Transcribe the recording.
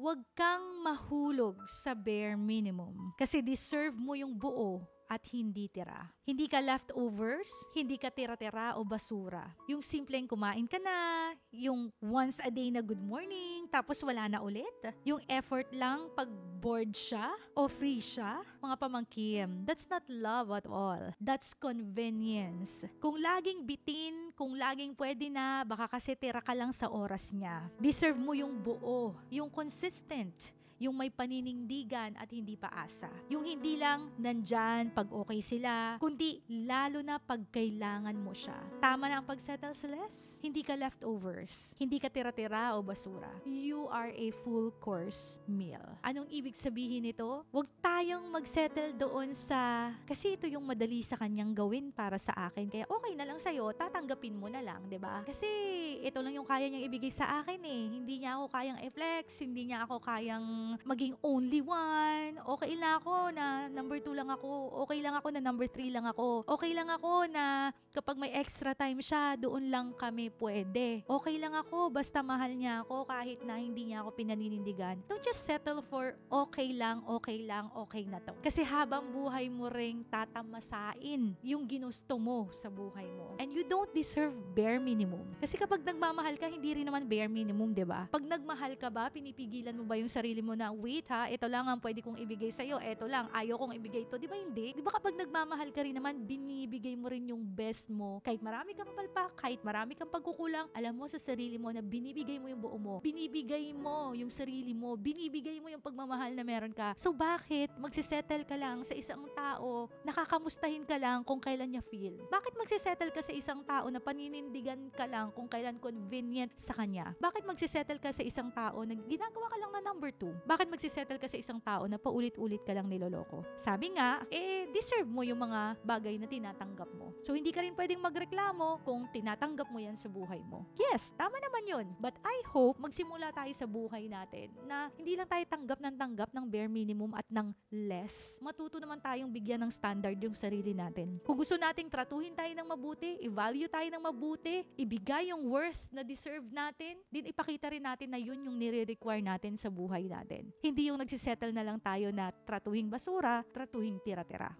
Huwag kang mahulog sa bare minimum. Kasi deserve mo yung buo at hindi tira. Hindi ka leftovers, hindi ka tira-tira o basura. Yung simpleng kumain ka na, yung once a day na good morning, tapos wala na ulit. Yung effort lang pag bored siya o free siya, mga pamangkin, that's not love at all. That's convenience. Kung laging bitin, kung laging pwede na, baka kasi tira ka lang sa oras niya. Deserve mo yung buo, yung consistent, yung may paninindigan at hindi paasa. Yung hindi lang nandyan pag okay sila, kundi lalo na pag kailangan mo siya. Tama na ang pagsettle sa less. Hindi ka leftovers. Hindi ka tira-tira o basura. You are a full course meal. Anong ibig sabihin nito? Huwag tayong magsettle doon sa kasi ito yung madali sa kanyang gawin para sa akin. Kaya okay na lang sa'yo, tatanggapin mo na lang, ba? Kasi ito lang yung kaya niyang ibigay sa akin eh. Hindi niya ako kayang i-flex, hindi niya ako kayang maging only one. Okay lang ako na number two lang ako. Okay lang ako na number three lang ako. Okay lang ako na kapag may extra time siya, doon lang kami pwede. Okay lang ako basta mahal niya ako kahit na hindi niya ako pinaninindigan. Don't just settle for okay lang, okay lang, okay na to. Kasi habang buhay mo ring tatamasain yung ginusto mo sa buhay mo. And you don't deserve bare minimum. Kasi kapag nagmamahal ka, hindi rin naman bare minimum, 'di ba? Pag nagmahal ka ba, pinipigilan mo ba yung sarili mo na wait ha, ito lang ang pwede kong ibigay sa iyo, ito lang, ayaw kong ibigay ito, 'di ba hindi? 'Di ba kapag nagmamahal ka rin naman, binibigay mo rin yung best mo. Kahit marami kang palpak, kahit marami kang pagkukulang, alam mo sa sarili mo na binibigay mo yung buo mo. Binibigay mo yung sarili mo, binibigay mo yung pagmamahal na meron ka. So bakit magsisettle ka lang sa isang tao, nakakamustahin ka lang kung kailan niya feel? Bakit magsisettle ka sa isang tao na paninindigan ka lang kung kailan convenient sa kanya? Bakit magsisettle ka sa isang tao na ginagawa ka lang na number two? Bakit magsisettle ka sa isang tao na paulit-ulit ka lang niloloko? Sabi nga, eh, deserve mo yung mga bagay na tinatanggap mo. So, hindi ka rin pwedeng magreklamo kung tinatanggap mo yan sa buhay mo. Yes, tama naman yun. But I hope magsimula tayo sa buhay natin na hindi lang tayo tanggap ng tanggap ng bare minimum at ng less. Matuto naman tayong bigyan ng standard yung sarili natin. Kung gusto nating tratuhin tayo ng mabuti, i-value tayo ng mabuti, ibigay yung worth na deserve natin, din ipakita rin natin na yun yung nire-require natin sa buhay natin. Hindi yung nagsisettle na lang tayo na tratuhing basura, tratuhing tira-tira.